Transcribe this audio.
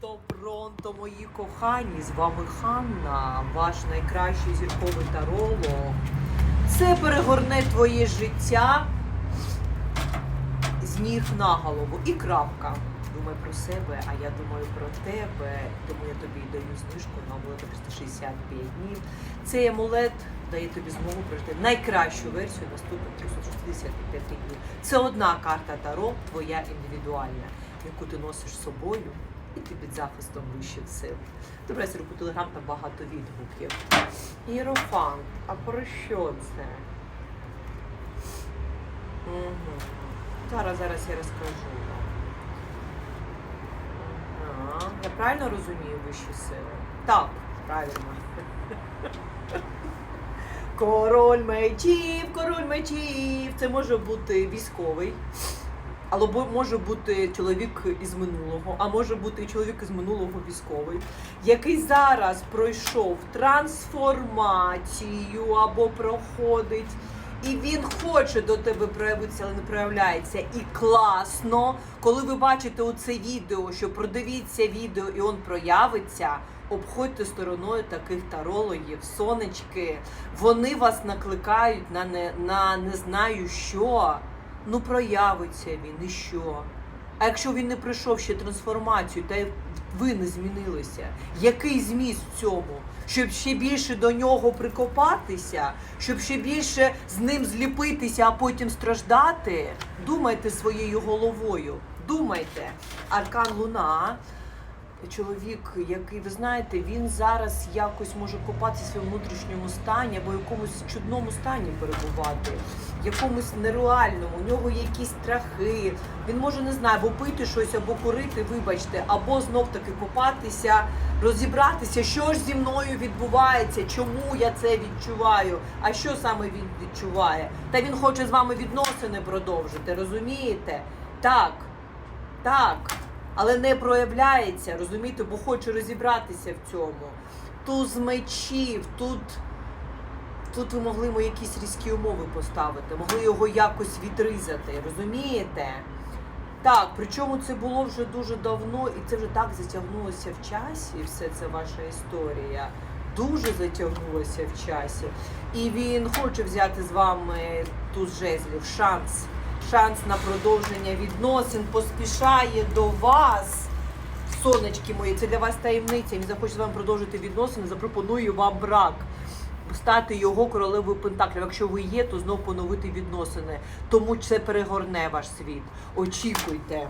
То пронто, мої кохані, з вами Ханна, ваш найкращий зірковий таролог. Це перегорне твоє життя з ніг на голову. І крапка. Думай про себе, а я думаю про тебе. Тому я тобі даю знижку на амулет 365 днів. Цей амулет дає тобі змогу пройти найкращу версію наступних 365 днів. Це одна карта Таро, твоя індивідуальна, яку ти носиш з собою і ти під захистом вищих сил. Добре, руку телеграм там багато відгуків. Іерофант, а про що це? Угу. Зараз, зараз я розкажу вам. Ага. Я правильно розумію вищі сили? Так, правильно. Король мечів, король мечів. Це може бути військовий. Або може бути чоловік із минулого, а може бути чоловік із минулого військовий, який зараз пройшов трансформацію або проходить, і він хоче до тебе проявитися, але не проявляється. І класно, коли ви бачите оце відео, що продивіться відео і він проявиться. Обходьте стороною таких тарологів, сонечки. Вони вас накликають на не на не знаю що. Ну проявиться він і що? А якщо він не пройшов ще трансформацію, та ви не змінилися, який зміст в цьому? Щоб ще більше до нього прикопатися, щоб ще більше з ним зліпитися, а потім страждати? Думайте своєю головою. Думайте. Аркан Луна. Чоловік, який ви знаєте, він зараз якось може копатися в своєму внутрішньому стані або якомусь чудному стані перебувати, якомусь нереальному. У нього є якісь страхи. Він може не знаю, або пити щось, або курити, вибачте, або знов таки копатися, розібратися, що ж зі мною відбувається, чому я це відчуваю, а що саме він відчуває. Та він хоче з вами відносини продовжити, розумієте? Так, так але не проявляється, розумієте, бо хоче розібратися в цьому. Туз мечів, тут, тут ви могли йому якісь різкі умови поставити, могли його якось відрізати, розумієте? Так, причому це було вже дуже давно, і це вже так затягнулося в часі, все це ваша історія. Дуже затягнулося в часі. І він хоче взяти з вами туз жезлів, шанс шанс на продовження відносин поспішає до вас. Сонечки мої, це для вас таємниця. Він захоче з вами продовжити відносини, запропоную вам брак. Стати його королевою Пентаклів. Якщо ви є, то знов поновити відносини. Тому це перегорне ваш світ. Очікуйте.